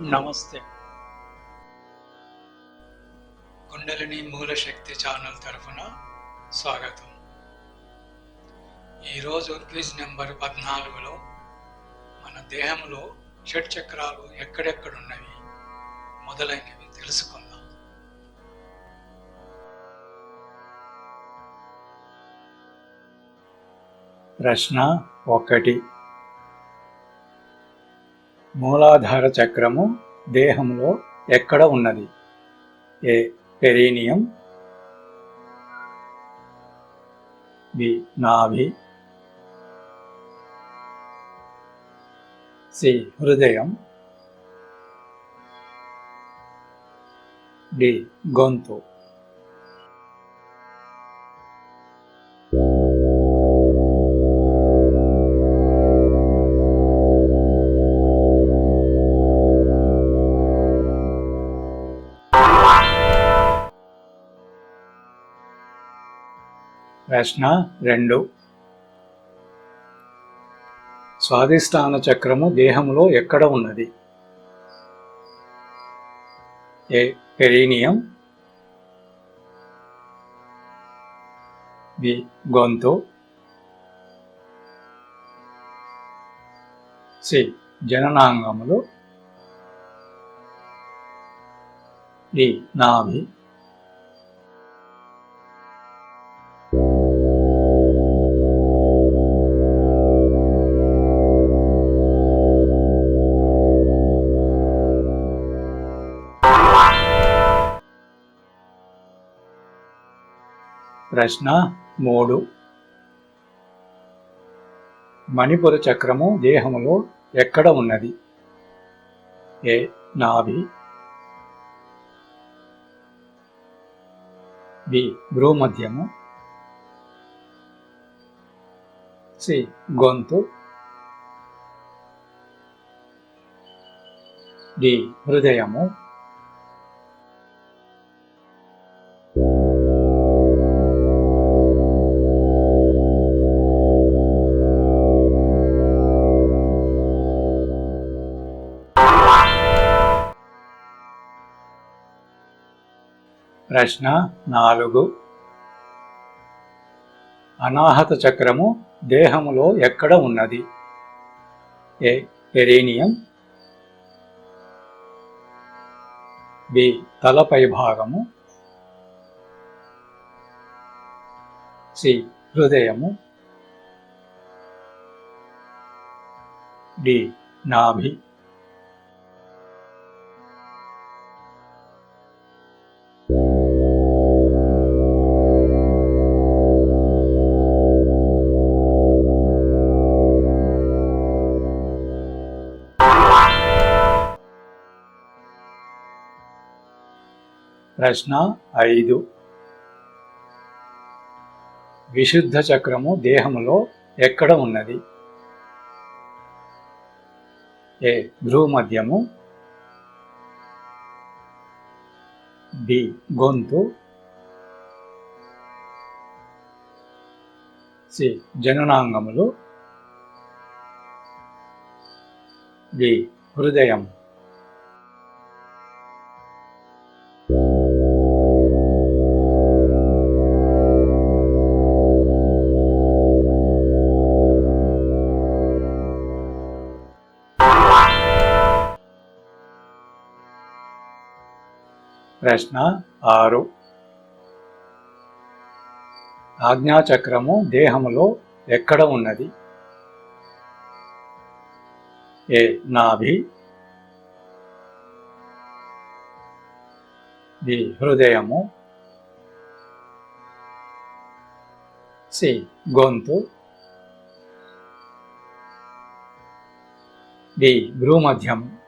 నమస్తే. కుండలిని మూల శక్తి ఛానల్ తరఫున స్వాగతం. ఈరోజు క్విజ్ నెంబర్ పద్నాలుగులో మన దేహంలో షట్ చక్రాలు ఎక్కడెక్కడున్నవి మొదలైనవి తెలుసుకుందాం. ప్రశ్న ఒకటి. మూలాధార చక్రము దేహంలో ఎక్కడ ఉన్నది? A perineum. బి నాభి. సి హృదయం. డి గొంతు. ప్రశ్న రెండు. స్వాధిష్టాన చక్రము దేహంలో ఎక్కడ ఉన్నది? A perineum. బి గొంతు. సి జననాంగములు. డి నాభి. ప్రశ్న మూడు. మణిపుర చక్రము దేహములో ఎక్కడ ఉన్నది? ఏ. నాభి. బి. భ్రూమధ్యము. సి. గొంతు. డి. హృదయము. ప్రశ్న నాలుగు. అనాహత చక్రము దేహములో ఎక్కడ ఉన్నది? ఏ. పెరేనియం. బి. తలపై భాగము. సి. హృదయము. డి. నాభి. ప్రశ్న ఐదు. విశుద్ధ చక్రము దేహములో ఎక్కడ ఉన్నది? ఏ. భ్రూమధ్యము. బి. గొంతు. సి. జననాంగములు. డి. హృదయం. ప్రశ్న ఆరు. ఆజ్ఞాచక్రము దేహములో ఎక్కడ ఉన్నది? ఏ. నాభి. బి. హృదయము. సి. గొంతు. డి. భ్రూమధ్యము.